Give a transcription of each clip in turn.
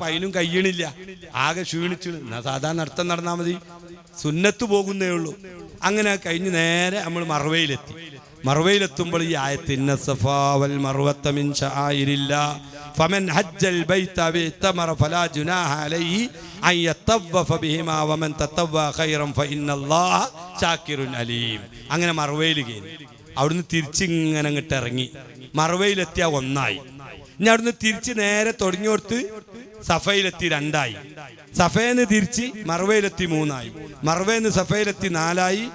പൈനും അതിനും കഴിയണില്ല ആകെ ക്ഷീണിച്ചിണ് സാധാരണ നടത്തം നടന്നാൽ മതി. സുന്നത്ത് പോകുന്നേ ഉള്ളൂ. അങ്ങനെ കഴിഞ്ഞ് നേരെ നമ്മൾ മറവയിലെത്തി. മറവയിലെത്തുമ്പോൾ ഈ ആയത്തിന്ന സഫാവൽ മറുവത്തമിൻ ഷായിരില്ല ഫമൻ ഹജ്ജൽ ബൈത ബിതമറ ഫലാ ജുനാഹ അലൈഹി അൻ യതവഫ വമൻ തതവ്വ ഖൈറൻ ഫഇന്നല്ലാഹ ഷാകിറുൻ അലീം. അങ്ങനെ മറവയിൽ കയറി. അവിടുന്ന് തിരിച്ചിങ്ങനെ അങ്ങോട്ട് ഇറങ്ങി. മറവയിലെത്തിയ ഒന്നായി. ഇനി അവിടുന്ന് തിരിച്ച് നേരെ തുടങ്ങി കൊടുത്ത് സഫയിലെത്തി രണ്ടായി. സഫേന്ന് തിരിച്ച് മറുവയിലെത്തി മൂന്നായി. മറവേന്ന് സഫയിലെത്തി നാലായി.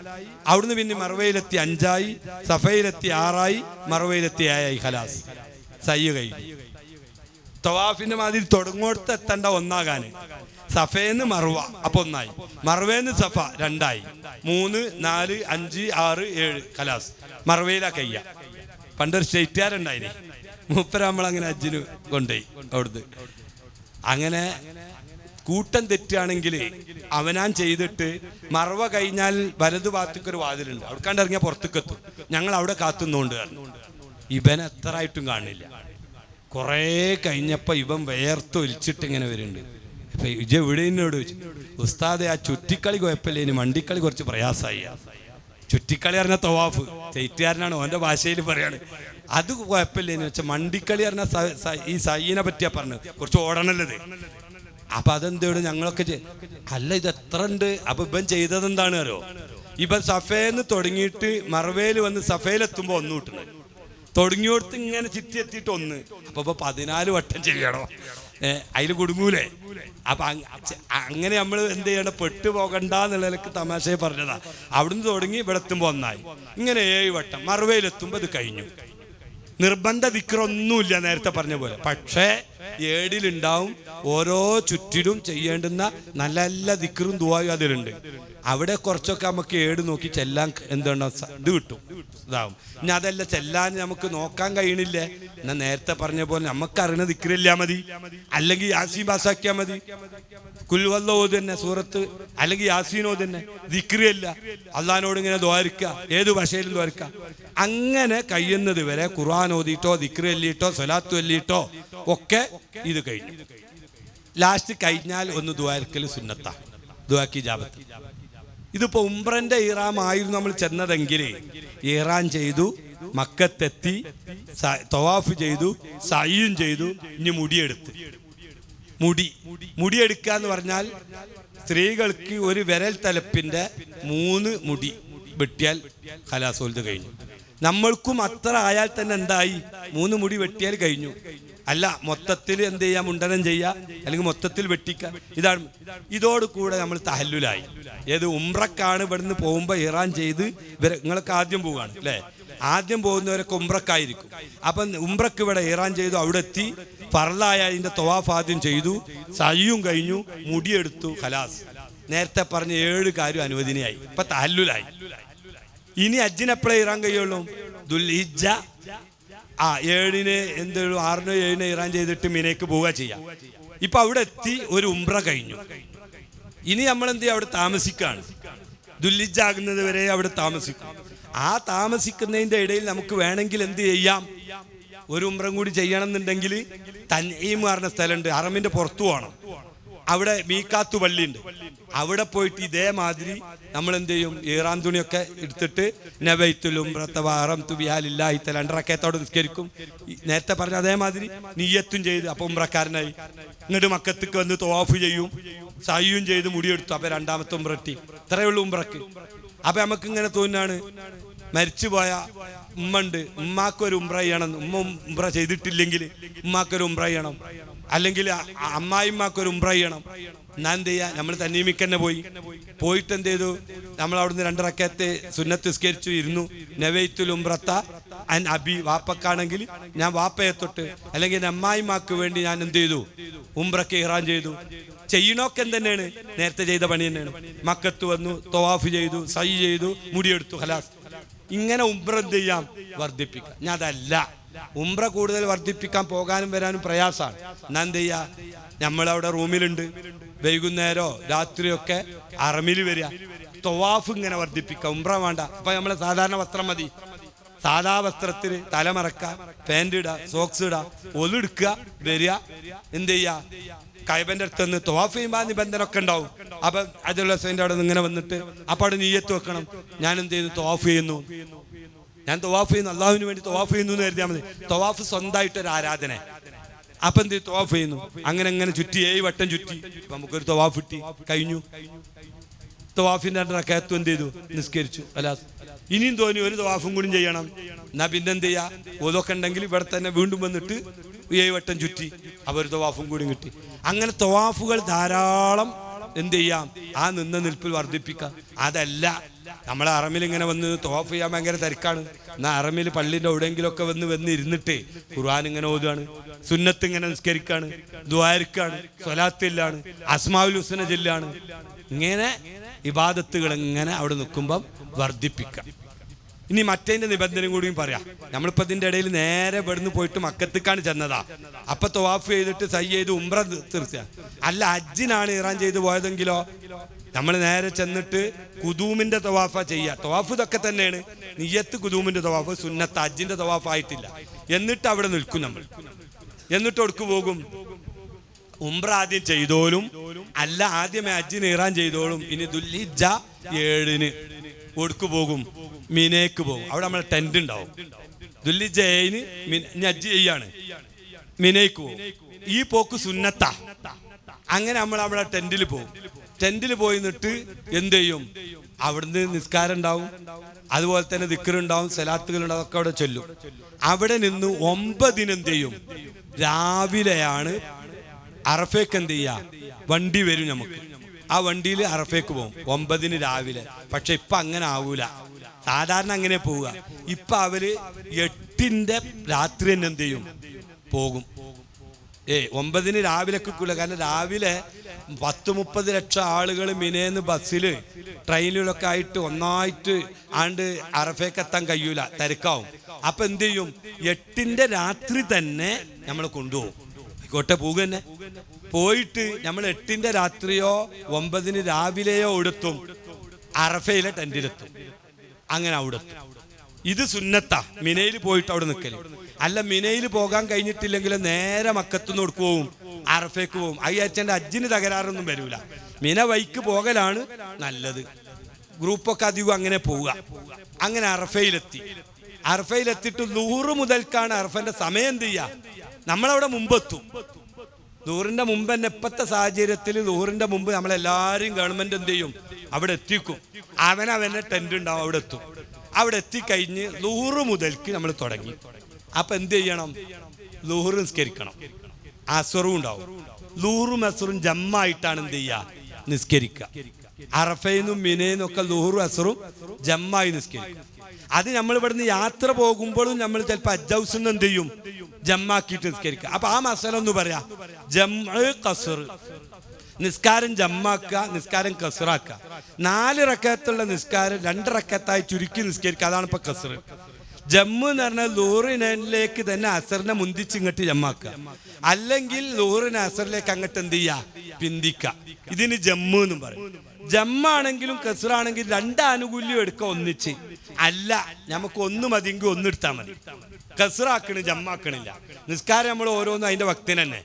അവിടുന്ന് പിന്നെ മറുവയിലെത്തി അഞ്ചായി. സഫയിലെത്തി ആറായി. മറുവയിലെത്തി ഏഴായി. ഖലാസ്. സയ്യുകൈ തവാഫിന്റെ മാതിരി തുടങ്ങോടത്ത് എത്തണ്ട ഒന്നാകാന്. സഫേന്ന് മറുവ അപ്പൊ ഒന്നായി. മറുവേന്ന് സഫ രണ്ടായി. മൂന്ന് നാല് അഞ്ച് ആറ് ഏഴ്. കലാസ് മറുവയിലാ കയ്യ. പണ്ടൊരു സ്റ്റേറ്റുകാരുണ്ടായിന്. മൂപ്പരാമ്പളങ്ങനെ അജ്ജിന് കൊണ്ടുപോയി അവിടുന്ന്. അങ്ങനെ കൂട്ടം തെറ്റുകയാണെങ്കിൽ അവനാൻ ചെയ്തിട്ട് മറവ കഴിഞ്ഞാൽ വലതു ഭാഗത്തേക്കൊരു വാതിലുണ്ട്. അവിടെ കണ്ടിറങ്ങിയാൽ പുറത്തേക്ക് എത്തും ഞങ്ങൾ അവിടെ കാത്തുന്നോണ്ട് ഇവൻ എത്ര ആയിട്ടും കാണില്ല. കുറേ കഴിഞ്ഞപ്പോൾ ഇവൻ വേർത്ത് ഒലിച്ചിട്ട് ഇങ്ങനെ വരുന്നുണ്ട്. ഇപ്പൊ ഇജ എവിടെ എന്നോട് ഉസ്താദെ ആ ചുറ്റിക്കളി കുഴപ്പമില്ല. ഇനി മണ്ടിക്കളി കുറച്ച് പ്രയാസമായി. ചുറ്റിക്കളി പറഞ്ഞ തവാഫ്. തെറ്റുകാരനാണ്. ഓന്റെ ഭാഷയിൽ പറയാണ്. അത് കുഴപ്പമില്ല എന്ന് വെച്ചാൽ മണ്ടിക്കളി പറഞ്ഞ ഈ സൈനെ പറ്റിയാ പറഞ്ഞത്. കുറച്ച് ഓടണല്ലത്. അപ്പൊ അതെന്തോട് ഞങ്ങളൊക്കെ അല്ല ഇത് എത്ര ഉണ്ട് അപ്പൊ ഇവൻ ചെയ്തത് എന്താണ് അറിയോ? ഇവൻ സഫേന്ന് തുടങ്ങിയിട്ട് മറവേൽ വന്ന് സഫയിലെത്തുമ്പോ ഒന്ന് കിട്ടുന്നത് തുടങ്ങിയോടത്ത് ഇങ്ങനെ ചിത്തി എത്തിയിട്ട് ഒന്ന്. അപ്പൊ ഇപ്പൊ പതിനാല് വട്ടം ചെയ്യണോ. അതിൽ കുടുങ്ങൂലേ? അപ്പൊ അങ്ങനെ നമ്മൾ എന്ത് ചെയ്യണം പെട്ടു പോകണ്ട എന്നുള്ളതിലേക്ക് തമാശയെ പറഞ്ഞതാ. അവിടുന്ന് തുടങ്ങി ഇവിടെ എത്തുമ്പോ ഒന്നായി. ഇങ്ങനെ ഏഴ് വട്ടം മറുവയിലെത്തുമ്പോ ഇത് കഴിഞ്ഞു. നിർബന്ധ വിക്രൊന്നുമില്ല നേരത്തെ പറഞ്ഞ പോലെ. പക്ഷേ ഏടിലുണ്ടാവും ഓരോ ചുറ്റിലും ചെയ്യേണ്ടുന്ന നല്ല നല്ല ദിക്റും ദുവായും അതിലുണ്ട്. അവിടെ കുറച്ചൊക്കെ നമുക്ക് ഏട് നോക്കി ചെല്ലാൻ എന്താണ് ഇത് കിട്ടും. ഇതാവും. ഇനി അതല്ല ചെല്ലാൻ നമുക്ക് നോക്കാൻ കഴിയണില്ലേ. എന്നാ നേരത്തെ പറഞ്ഞ പോലെ നമുക്ക് അറിയണ ദിക്റില്ല മതി. അല്ലെങ്കിൽ യാസീൻ പാസ്സാക്കിയാൽ മതി. കുൽവല്ലോ തന്നെ സൂറത്ത്. അല്ലെങ്കിൽ യാസീനോ തന്നെ ദിക്രിയല്ല അള്ളഹാനോട് ഇങ്ങനെ ദ്വാരിക്ക. ഏത് ഭാഷയിലും ദ്വാരിക്ക. അങ്ങനെ കഴിയുന്നത് വരെ ഖുർആൻ ഓതിയിട്ടോ ദിക്റ് എല്ലിയിട്ടോ സ്വലാത്തു അല്ലിട്ടോ ഒക്കെ ഇത് കഴിഞ്ഞു. ലാസ്റ്റ് കഴിഞ്ഞാൽ ഒന്ന് ദ്വാരക്കൽ സുന്നത്ത. ദ്വാക്കി ജാബത്ത് ഇതിപ്പോ ഉംബ്രന്റെ ഇറാം ആയിരുന്നു നമ്മൾ ചെന്നതെങ്കിൽ ഇറാൻ ചെയ്തു. മക്കത്തെത്തി തവാഫ് ചെയ്തു സയ്യും ചെയ്തു ഇനി മുടിയെടുത്ത്. മുടി മുടിയെടുക്കുക എന്ന് പറഞ്ഞാൽ സ്ത്രീകൾക്ക് ഒരു വിരൽ തലപ്പിന്റെ മൂന്ന് മുടി വെട്ടിയാൽ കലാസോൽത് കഴിഞ്ഞു. നമ്മൾക്കും അത്ര ആയാൽ തന്നെ എന്തായി? മൂന്ന് മുടി വെട്ടിയാൽ കഴിഞ്ഞു. അല്ല മൊത്തത്തിൽ എന്ത് ചെയ്യാം? മുണ്ടനം ചെയ്യാം അല്ലെങ്കിൽ മൊത്തത്തിൽ വെട്ടിക്കാം ഇതാണ് ഇതോടുകൂടെ നമ്മൾ തഹല്ലുലായി. ഏത് ഉംറക്കാണ് ഇവിടുന്ന് പോകുമ്പോൾ ഇറാൻ ചെയ്ത് ഇവരെ നിങ്ങളൊക്കെ ആദ്യം പോവുകയാണ് അല്ലേ? ആദ്യം പോകുന്നവരൊക്കെ ഉംറക്കായിരിക്കും അപ്പം ഉംറക്ക് ഇവിടെ ഇറാൻ ചെയ്തു അവിടെ എത്തി പറലായ അതിന്റെ തൊവാഫ് ആദ്യം ചെയ്തു. സയ്യും കഴിഞ്ഞു മുടിയെടുത്തു ഖലാസ്. നേരത്തെ പറഞ്ഞ ഏഴ് കാര്യം അനുവദനീയായി. ഇപ്പൊ തഹല്ലുലായി. ഇനി അജ്ജിന് എപ്പോഴേ ഇറാൻ കഴിയുള്ളൂ? ദുൽഹിജ ആ ഏഴിന് എന്ത് ആറിനോ ഏഴിനോ ഇറാൻ ചെയ്തിട്ട് മിനേക്ക് പോവുക ചെയ്യാം. ഇപ്പൊ അവിടെ എത്തി ഒരു ഉംറ കഴിഞ്ഞു. ഇനി നമ്മൾ എന്ത് ചെയ്യും? അവിടെ താമസിക്കാണ്. ദുല്ലിജാകുന്നത് വരെ അവിടെ താമസിക്കും. ആ താമസിക്കുന്നതിന്റെ ഇടയിൽ നമുക്ക് വേണമെങ്കിൽ എന്ത് ചെയ്യാം? ഒരു ഉമ്രം കൂടി ചെയ്യണം എന്നുണ്ടെങ്കിൽ തന്നീം പറഞ്ഞ സ്ഥലമുണ്ട്. അറമിന്റെ പുറത്തു പോകണം. അവിടെ മീക്കാത്തു പള്ളിയുണ്ട്. അവിടെ പോയിട്ട് ഇതേമാതിരി നമ്മൾ എന്ത് ചെയ്യും? ഈറാൻ തുണിയൊക്കെ എടുത്തിട്ട് നബൈത്തുലും പ്രത്തവാറം തുബിയാലില്ലായി രണ്ടറക്കത്തോടെ നിസ്കരിക്കും. നേരത്തെ പറഞ്ഞ അതേമാതിരി നീയത്തും ചെയ്ത് അപ്പൊ ഉംറക്കാരനായി ഇങ്ങോട്ട് മക്കത്തേക്ക് വന്ന് തോഫ് ചെയ്യും. സയ്യും ചെയ്ത് മുടിയെടുത്തു. അപ്പൊ രണ്ടാമത്തെ ഉംറട്ടി ഇത്രയേ ഉള്ളൂ അപ്പൊ നമുക്ക് ഇങ്ങനെ തോന്നാണ് മരിച്ചുപോയ ഉമ്മ ഉണ്ട് ഉമ്മാക്കൊരു ഉംറ ചെയ്യണം. ഉമ്മ ഉംറ ചെയ്തിട്ടില്ലെങ്കിൽ ഉമ്മാക്കൊരു ഉംറ ചെയ്യണം. അല്ലെങ്കിൽ അമ്മായിമാക്കൊരു ഉംറ ചെയ്യണം. ഞാൻ എന്ത് ചെയ്യാ? നമ്മൾ തന്നീമിക്കന്നെ പോയി. പോയിട്ട് എന്ത് ചെയ്തു നമ്മൾ അവിടുന്ന് രണ്ടറക്കത്തെ സുന്നത്ത് സ്കരിച്ചു ഇരുന്നു. നവൈത്തുൽ ഉംറത്ത അൻ അബി വാപ്പക്കാണെങ്കിൽ ഞാൻ വാപ്പയെ തൊട്ട് അല്ലെങ്കിൽ അമ്മായിമാക്ക് വേണ്ടി ഞാൻ എന്ത് ചെയ്തു ഉംറക്ക് ഇഹ്റാൻ ചെയ്തു. ചെയ്യണോക്കെ തന്നെയാണ് നേരത്തെ ചെയ്ത പണി തന്നെയാണ്. മക്കത്ത് വന്നു തവാഫ് ചെയ്തു സൈ ചെയ്തു മുടിയെടുത്തു ഹലാസ് ഇങ്ങനെ ഉംറ എന്ത് ചെയ്യാം? വർദ്ധിപ്പിക്കാം. ഞാൻ അതല്ല. ഉംറ കൂടുതൽ വർദ്ധിപ്പിക്കാൻ പോകാനും വരാനും പ്രയാസമാണ്. എന്നാ എന്ത് ചെയ്യാ? നമ്മളവിടെ റൂമിലുണ്ട്. വൈകുന്നേരോ രാത്രിയൊക്കെ അറമിൽ വരിക. തൊവാഫ് ഇങ്ങനെ വർദ്ധിപ്പിക്കാം ഉംറ വേണ്ട. അപ്പൊ നമ്മളെ സാധാരണ വസ്ത്രം മതി. സാധാ വസ്ത്രത്തിൽ തലമറക്ക പാന്റ് ഇടുക സോക്സ് ഇടുക ഒലെടുക്കുക വരിക. എന്ത് ചെയ്യുക കൈബന്റെ അടുത്ത് നിന്ന് തോഫ് ആ നിബന്ധന ഒക്കെ ഉണ്ടാവും. അപ്പൊ അതിലുള്ള ഹുസൈന്റെ അവിടെ നിന്ന് ഇങ്ങനെ വന്നിട്ട് അപ്പൊ അവിടെ നീയത്ത് വെക്കണം. ഞാൻ എന്ത് ചെയ്യുന്നു? തോഫ് ചെയ്യുന്നു. ഞാൻ തവാഫ് ചെയ്യുന്നു. അള്ളാഹുവിന് വേണ്ടി തവാഫ് ചെയ്യുന്നു എന്ന് കരുതിയാൽ മതി. തൊവാഫ് സ്വന്തമായിട്ട് ഒരു ആരാധന. അപ്പൊ എന്ത്? തവാഫ് ചെയ്യുന്നു. അങ്ങനെ അങ്ങനെ ചുറ്റി ഏഴ് വട്ടം ചുറ്റി. നമുക്കൊരു തവാഫ് ഇട്ടി കഴിഞ്ഞു. തോഫിന്റെ രണ്ട് റക്കയത്തും എന്ത് ചെയ്തു? നിസ്കരിച്ചു. അല്ല. ഇനിയും തോന്നി ഒരു തവാഫും കൂടി ചെയ്യണം. എന്നാ പിന്നെന്ത് ചെയ്യാ? ഓതൊക്കെ ഉണ്ടെങ്കിൽ ഇവിടെ തന്നെ വീണ്ടും വന്നിട്ട് ഏഴ് വട്ടം ചുറ്റി അവർ തവാഫും കൂടി കിട്ടി. അങ്ങനെ തവാഫുകൾ ധാരാളം എന്ത് ചെയ്യാം? ആ നിന്ന നിൽപ്പിൽ വർദ്ധിപ്പിക്കാം അതല്ല നമ്മളെ അറമിൽ ഇങ്ങനെ വന്ന് തോഫ് ചെയ്യാൻ ഭയങ്കര തിരക്കാണ്. എന്നാ അറമിൽ പള്ളിന്റെ എവിടെയെങ്കിലുമൊക്കെ വന്ന് വന്ന് ഇരുന്നിട്ട് ഖുർആൻ ഇങ്ങനെ ഓതുകയാണ് സുന്നത്ത് ഇങ്ങനെ നിസ്കരിക്കാണ് ദ്വാരക്കാണ് സ്വലാത്തില്ലാണ് അസ്മാവുൽ ഹുസന ജില്ലാണ്. ഇങ്ങനെ ഇബാദത്തുകൾ ഇങ്ങനെ അവിടെ നിൽക്കുമ്പം വർദ്ധിപ്പിക്കാം. ഇനി മറ്റേന്റെ നിബന്ധനയും കൂടിയും പറയാം. നമ്മളിപ്പോ ഇതിന്റെ ഇടയിൽ നേരെ ഇവിടുന്ന് പോയിട്ട് മക്കത്തേക്കാണ് ചെന്നതാ. അപ്പൊ തൊവാഫ് ചെയ്തിട്ട് സൈ ചെയ്ത് ഉംറ തീർച്ച അല്ല അജ്ജിനാണ് ഇറാൻ ചെയ്ത് പോയതെങ്കിലോ? നമ്മൾ നേരെ ചെന്നിട്ട് കുതൂമിന്റെ തവാഫ ചെയ്യുക തവാഫ് ഇതൊക്കെ തന്നെയാണ്. നിയ്യത്ത് കുതൂമിന്റെ തവാഫ് സുന്നത്ത് അജ്ജിന്റെ തവാഫ് ആയിട്ടില്ല. എന്നിട്ട് അവിടെ നിൽക്കും നമ്മൾ. എന്നിട്ട് ഒടുക്ക് പോകും? ഉംറ ആദ്യം ചെയ്തോലും അല്ല ആദ്യമേ അജ്ജിന് ഇറാൻ ചെയ്തോളും. ഇനി ദുല്ലിജ ഏഴിന് ഒടുക്കു പോകും? മിനേക്ക് പോകും. അവിടെ നമ്മളെ ടെന്റ് ഉണ്ടാവും. ദുല്ലി ജയിന് അജ്ജ് ചെയ്യാണ്. മിനേക്ക് പോകും. ഈ പോക്ക് സുന്നത്ത. അങ്ങനെ നമ്മൾ അവിടെ ടെന്റിൽ പോകും. ടെന്റിൽ പോയി നിന്നിട്ട് എന്ത് ചെയ്യും? അവിടുന്ന് നിസ്കാരം ഉണ്ടാവും. അതുപോലെ തന്നെ ദിക്കറുണ്ടാവും സലാത്തുകൾ ഉണ്ടാവും ഒക്കെ അവിടെ ചൊല്ലും. അവിടെ നിന്ന് ഒമ്പതിന് എന്ത് ചെയ്യും? രാവിലെയാണ് അറഫേക്ക് എന്ത് ചെയ്യാ? വണ്ടി വരും നമുക്ക്. ആ വണ്ടിയിൽ അറഫേക്ക് പോകും. ഒമ്പതിന് രാവിലെ. പക്ഷെ ഇപ്പൊ അങ്ങനെ ആവൂല. സാധാരണ അങ്ങനെ പോവുക. ഇപ്പൊ അവർ എട്ടിന്റെ രാത്രി തന്നെ എന്ത് ചെയ്യും? പോകും. ഏ ഒമ്പതിന് രാവിലെ കിക്കൂല കാരണം രാവിലെ പത്ത് മുപ്പത് ലക്ഷം ആളുകൾ മിനേന്ന് ബസ്സിൽ ട്രെയിനിലൊക്കെ ആയിട്ട് ഒന്നായിട്ട് ആണ്ട് അറഫേക്ക് എത്താൻ കഴിയൂല. തിരക്കാവും. അപ്പൊ എന്ത് ചെയ്യും? എട്ടിന്റെ രാത്രി തന്നെ നമ്മൾ കൊണ്ടുപോകും. ആയിക്കോട്ടെ പോകുക തന്നെ. പോയിട്ട് നമ്മൾ എട്ടിന്റെ രാത്രിയോ ഒമ്പതിന് രാവിലെയോ എടുത്തും അറഫയിലെ ടെന്റിലെത്തും അങ്ങനെ അവിടെ ഇത് സുന്നത്ത. മിനയിൽ പോയിട്ട് അവിടെ നിൽക്കൽ അല്ല മിനയിൽ പോകാൻ കഴിഞ്ഞിട്ടില്ലെങ്കിൽ നേരെ മക്കത്തുനിന്ന് കൊടുക്കു അറഫേക്ക് പോവും. അയ്യച്ചന്റെ അജ്ജിന് തകരാറൊന്നും വരൂല. മിന വൈക്ക് പോകലാണ് നല്ലത്. ഗ്രൂപ്പൊക്കെ അധികം അങ്ങനെ പോവുക. അങ്ങനെ അറഫയിലെത്തി. അറഫയിലെത്തിയിട്ട് നൂറ് മുതൽക്കാണ് അറഫന്റെ സമയം എന്ത് ചെയ്യുക? നമ്മളവിടെ മുമ്പെത്തും. നൂറിന്റെ മുമ്പ് തന്നെ ഇപ്പത്തെ സാഹചര്യത്തിൽ ദൂറിന്റെ മുമ്പ് നമ്മളെല്ലാരും ഗവൺമെന്റ് എന്ത് ചെയ്യും? അവിടെ എത്തിക്കും. അവനവന്റെ ടെന്റ് ഉണ്ടാവും അവിടെ എത്തും. അവിടെ എത്തിക്കഴിഞ്ഞ് നൂറ് മുതൽക്ക് നമ്മൾ തുടങ്ങി. അപ്പൊ എന്ത് ചെയ്യണം? ലൂഹർ നിസ്കരിക്കണം. അസറും ഉണ്ടാവും. ലൂറും അസറും ജമ്മായിട്ടാണ് എന്ത് ചെയ്യുക? നിസ്കരിക്കുക. അറഫയിന്നും മിനേന്നും ഒക്കെ ലൂഹറും അസറും ജമ്മായി നിസ്കരിക്കും അത് നമ്മൾ ഇവിടുന്ന് യാത്ര പോകുമ്പോഴും നമ്മൾ ചിലപ്പോൾ അജൌസ് എന്ത് ചെയ്യും? ജമ്മാക്കിയിട്ട് നിസ്കരിക്കുക. അപ്പൊ ആ മസാല ഒന്ന് പറയാ. ജമ്മ കസർ നിസ്കാരം ജമ്മാക്കുക നിസ്കാരം കസറാക്കുക നാല് റക്കത്തുള്ള നിസ്കാരം രണ്ട് റക്കത്തായി ചുരുക്കി നിസ്കരിക്കുക. അതാണ് ഇപ്പൊ കസർ ജമ്മു എന്ന് പറഞ്ഞാൽ ലൂറിനിലേക്ക് തന്നെ അസറിനെ മുന്തിച്ച് ഇങ്ങോട്ട് ജമ്മാക്കുക. അല്ലെങ്കിൽ ലൂറിന് അസറിലേക്ക് അങ്ങോട്ട് എന്ത് ചെയ്യുക പിന്തിക്കുക. ഇതിന് ജമ്മു എന്നും പറയും. ജമ്മാണെങ്കിലും കസറാണെങ്കിലും രണ്ട് ആനുകൂല്യം എടുക്കുക ഒന്നിച്ച്. അല്ല നമുക്ക് ഒന്ന് മതിയെങ്കിൽ ഒന്നെടുത്താൽ മതി. കസറാക്കണ് ജമ്മാക്കണില്ല. നിസ്കാരം നമ്മൾ ഓരോന്നും അതിന്റെ ഭക്തിന് തന്നെ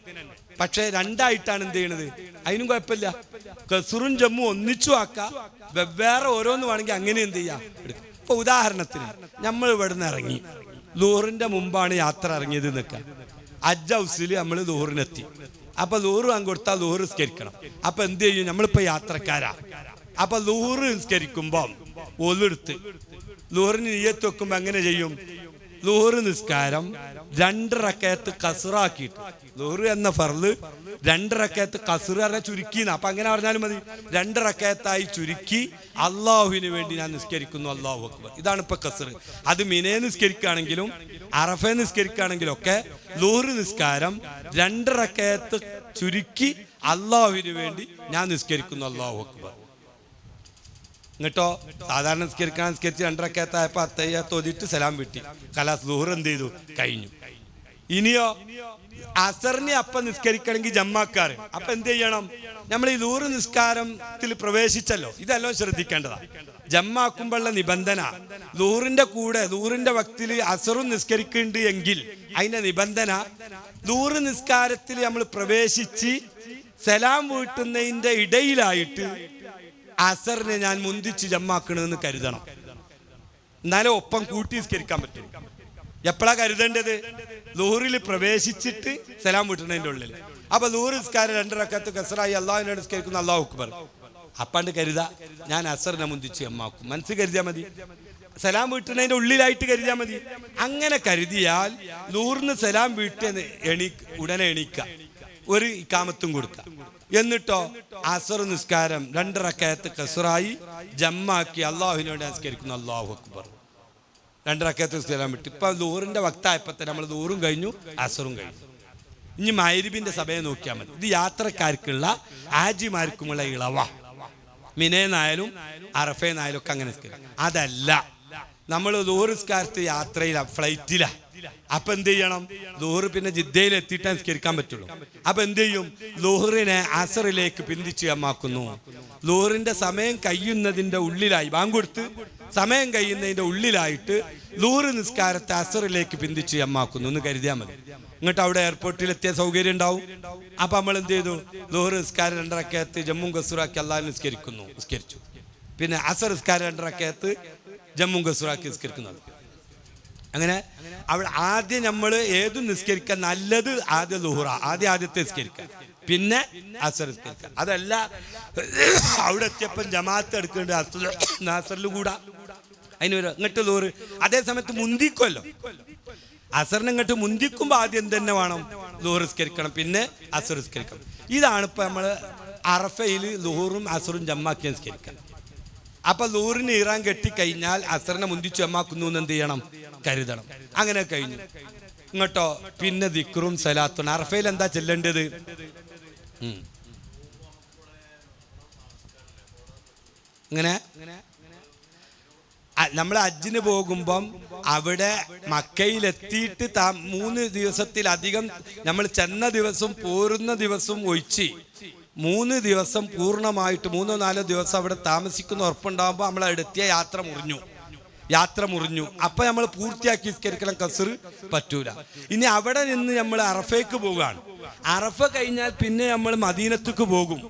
പക്ഷെ രണ്ടായിട്ടാണ് എന്ത് ചെയ്യണത്? അതിനും കുഴപ്പമില്ല. കസുറും ജമ്മു ഒന്നിച്ചു ആക്കാം. വെവ്വേറെ ഓരോന്ന് വേണമെങ്കിൽ അങ്ങനെ എന്ത് ചെയ്യാം? ഇപ്പൊ ഉദാഹരണത്തിന് നമ്മൾ ഇവിടുന്ന് ഇറങ്ങി. ലൂറിന്റെ മുമ്പാണ് യാത്ര ഇറങ്ങിയത് നിൽക്കുക അജ് ഹൗസിൽ നമ്മൾ ലൂറിനെത്തി അപ്പൊ ലൂറ് അങ്ങ് കൊടുത്താൽ ലൂറ് സ്കരിക്കണം അപ്പൊ എന്ത് ചെയ്യും? നമ്മളിപ്പോ യാത്രക്കാരാ. അപ്പൊ ലൂറ് നിസ്കരിക്കുമ്പോ ഒലെടുത്ത് ലൂറിന് നീയത്ത് വെക്കുമ്പോ എങ്ങനെ ചെയ്യും? ലുഹറ് നിസ്കാരം രണ്ടരക്കയത്ത് കസറാക്കിയിട്ട്. ലൂറ് എന്ന ഫർൾ രണ്ടരക്കയത്ത് കസറ് പറഞ്ഞാൽ ചുരുക്കിന്ന്. അപ്പൊ അങ്ങനെ പറഞ്ഞാലും മതി. രണ്ടരക്കയത്തായി ചുരുക്കി അള്ളാഹുവിന് വേണ്ടി ഞാൻ നിസ്കരിക്കുന്നു. അള്ളാഹു അക്ബർ. ഇതാണ് ഇപ്പൊ കസർ അത് മിനെ നിസ്കരിക്കുകയാണെങ്കിലും അറഫെ നിസ്കരിക്കുകയാണെങ്കിലും ഒക്കെ ലുഹറ് നിസ്കാരം രണ്ടരക്കയത്ത് ചുരുക്കി അള്ളാഹുവിന് വേണ്ടി ഞാൻ നിസ്കരിക്കുന്നു. അള്ളാഹു അക്ബർ. എന്നിട്ടോ സാധാരണ നിസ്കരിക്കാൻ നിസ്കരിച്ച് രണ്ടരക്കത്തായപ്പോ അത്തയ്യ തൊതിട്ട് സലാം വിട്ടി. കലാസ് ദൂർ എന്ത് ചെയ്തു? കഴിഞ്ഞു. ഇനിയോ അസറിനെ അപ്പ നിസ്കരിക്കണമെങ്കിൽ ജമ്മാക്കാറ് അപ്പൊ എന്ത് ചെയ്യണം? നമ്മൾ ഈ ദൂറ് നിസ്കാരത്തിൽ പ്രവേശിച്ചല്ലോ. ഇതെല്ലാം ശ്രദ്ധിക്കേണ്ടതാ. ജമ്മാക്കുമ്പോഴുള്ള നിബന്ധന. ദൂറിന്റെ കൂടെ ദൂറിന്റെ വക്തിൽ അസറും നിസ്കരിക്കുന്നുണ്ട് എങ്കിൽ അതിന്റെ നിബന്ധന ദൂറ് നിസ്കാരത്തിൽ നമ്മൾ പ്രവേശിച്ച് സലാം വീട്ടുന്നതിന്റെ ഇടയിലായിട്ട് അസറിനെ ഞാൻ മുന്തിച്ച് ജമ്മാക്കണമെന്ന് കരുതണം. എന്നാലേ ഒപ്പം കൂട്ടി സ്കരിക്കാൻ പറ്റും. എപ്പോഴാ കരുതേണ്ടത്? ലൂറിൽ പ്രവേശിച്ചിട്ട് സലാം വിട്ടണതിന്റെ ഉള്ളിൽ. അപ്പൊ ലൂർ സ്കാരം രണ്ടരക്കത്ത് കസറായി അള്ളാഹുവിനെ നിസ്കരിക്കുന്ന അള്ളാഹു അക്ബർ. അപ്പാണ്ട് കരുത ഞാൻ അസറിനെ മുന്തിച്ച് ജമ്മാക്കും. മനസ്സ് കരുതിയാൽ മതി. സലാം വീട്ടുന്നതിന്റെ ഉള്ളിലായിട്ട് കരുതിയാൽ മതി. അങ്ങനെ കരുതിയാൽ ലൂറിന് സലാം വീട്ടിൽ എണീ ഉടനെ എണീക്ക. ഒരു ഇക്കാമത്തും കൊടുക്ക എന്നിട്ടോ അസർ നിസ്കാരം രണ്ടരക്കയത്ത് കസറായി ജമ്മാക്കി അള്ളാഹുവിനോട് നിസ്കരിക്കുന്നു. അള്ളാഹു അക്ബർ. രണ്ടരക്കയത്ത് നിസ്കാരം വിട്ടു. ഇപ്പൊ ദൂറിന്റെ വക്തായപ്പത്തെ നമ്മൾ ദൂറും കഴിഞ്ഞു അസറും കഴിഞ്ഞു. ഇനി മൈരിബിന്റെ സഭയെ നോക്കിയാൽ മതി. ഇത് യാത്രക്കാർക്കുള്ള ആജിമാർക്കുമുള്ള ഇളവ. മിനേന്നായാലും അറഫേന്നായാലും ഒക്കെ അങ്ങനെ അതല്ല. നമ്മൾ ദൂരസ്കാരത്ത് യാത്രയില ഫ്ലൈറ്റിലാ അപ്പൊ എന്ത് ചെയ്യണം? ലോഹറ് പിന്നെ ജിദ്ദയിൽ എത്തിയിട്ട് നിസ്കരിക്കാൻ പറ്റുള്ളൂ. അപ്പൊ എന്ത് ചെയ്യും? ലോഹറിനെ അസറിലേക്ക് പിന്തിച്ച് അമ്മാക്കുന്നു. ലോഹറിന്റെ സമയം കഴിയുന്നതിന്റെ ഉള്ളിലായി. ബാങ്ക് കൊടുത്ത്. സമയം കഴിയുന്നതിന്റെ ഉള്ളിലായിട്ട് ലൂറ് നിസ്കാരത്തെ അസറിലേക്ക് പിന്തിച്ച് അമ്മാക്കുന്നു. എന്ന് കരുതിയാൽ മതി. എന്നിട്ട് അവിടെ എയർപോർട്ടിൽ എത്തിയ സൗകര്യം ഉണ്ടാവും. അപ്പൊ നമ്മൾ എന്ത് ചെയ്തു? ലോഹർ നിസ്കാരം രണ്ടരക്കകത്ത് ജമ്മു കസൂറാക്കി അള്ളാഹ് നിസ്കരിക്കുന്നു. നിസ്കരിച്ചു. പിന്നെ അസർ നിസ്കാരം രണ്ടരക്കകത്ത് ജമ്മു കസൂറാക്കി നിസ്കരിക്കുന്നത്. അങ്ങനെ അവിടെ ആദ്യം നമ്മൾ ഏതും നിസ്കരിക്കാൻ നല്ലത് ആദ്യ ലുഹുറ ആദ്യം ആദ്യത്തെ നിസ്കരിക്കാൻ പിന്നെ അസർ നിസ്കരിക്കാൻ അതല്ല അവിടെ എത്തിയപ്പം ജമാഅത്ത് എടുക്കേണ്ടത് അസറിൽ കൂടാ. അതിന് ഒരു ഇങ്ങോട്ട് ലൂറ് അതേ സമയത്ത് മുന്തിക്കുമല്ലോ അസറിന് ഇങ്ങോട്ട് മുന്തിക്കുമ്പോൾ ആദ്യം തന്നെ വേണം? നിസ്കരിക്കണം. പിന്നെ അസർ നിസ്കരിക്കണം. ഇതാണ് ഇപ്പം നമ്മൾ അറഫയിൽ ലുഹൂറും അസറും ജമ്മാക്കി നിസ്കരിക്കണം അപ്പൊ ലൂറിന് ഇറാൻ കെട്ടിക്കഴിഞ്ഞാൽ അസറിനെ മുന്തിച്ചു അമ്മാക്കുന്നു എന്ത് ചെയ്യണം? കരുതണം. അങ്ങനെ കഴിഞ്ഞു. ഇങ്ങോട്ടോ പിന്നെ ദിക്റും സലാത്തും. അർഫയിൽ എന്താ ചെല്ലേണ്ടത്. ഇങ്ങനെ? നമ്മൾ അജ്ജിന് പോകുമ്പം അവിടെ മക്കയിലെത്തിയിട്ട് താ മൂന്ന് ദിവസത്തിലധികം നമ്മൾ ചെന്ന ദിവസം പോരുന്ന ദിവസം ഒഴിച്ച് മൂന്ന് ദിവസം പൂർണമായിട്ട് മൂന്നോ നാലോ ദിവസം അവിടെ താമസിക്കുന്ന ഉറപ്പുണ്ടാകുമ്പോൾ നമ്മൾ എടുത്തിയ യാത്ര മുറിഞ്ഞു. യാത്ര മുറിഞ്ഞു. അപ്പൊ നമ്മൾ പൂർത്തിയാക്കി നിസ്കരിക്കണം കസർ പറ്റൂല. ഇനി അവിടെ നിന്ന് നമ്മൾ അറഫയ്ക്ക് പോവുകയാണ്. അറഫ കഴിഞ്ഞാൽ പിന്നെ നമ്മൾ മദീനത്തേക്ക് പോകും.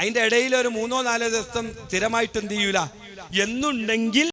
അതിന്റെ ഇടയിൽ ഒരു മൂന്നോ നാലോ ദിവസം സ്ഥിരമായിട്ട് എന്ത് ചെയ്യൂല? എന്നുണ്ടെങ്കിൽ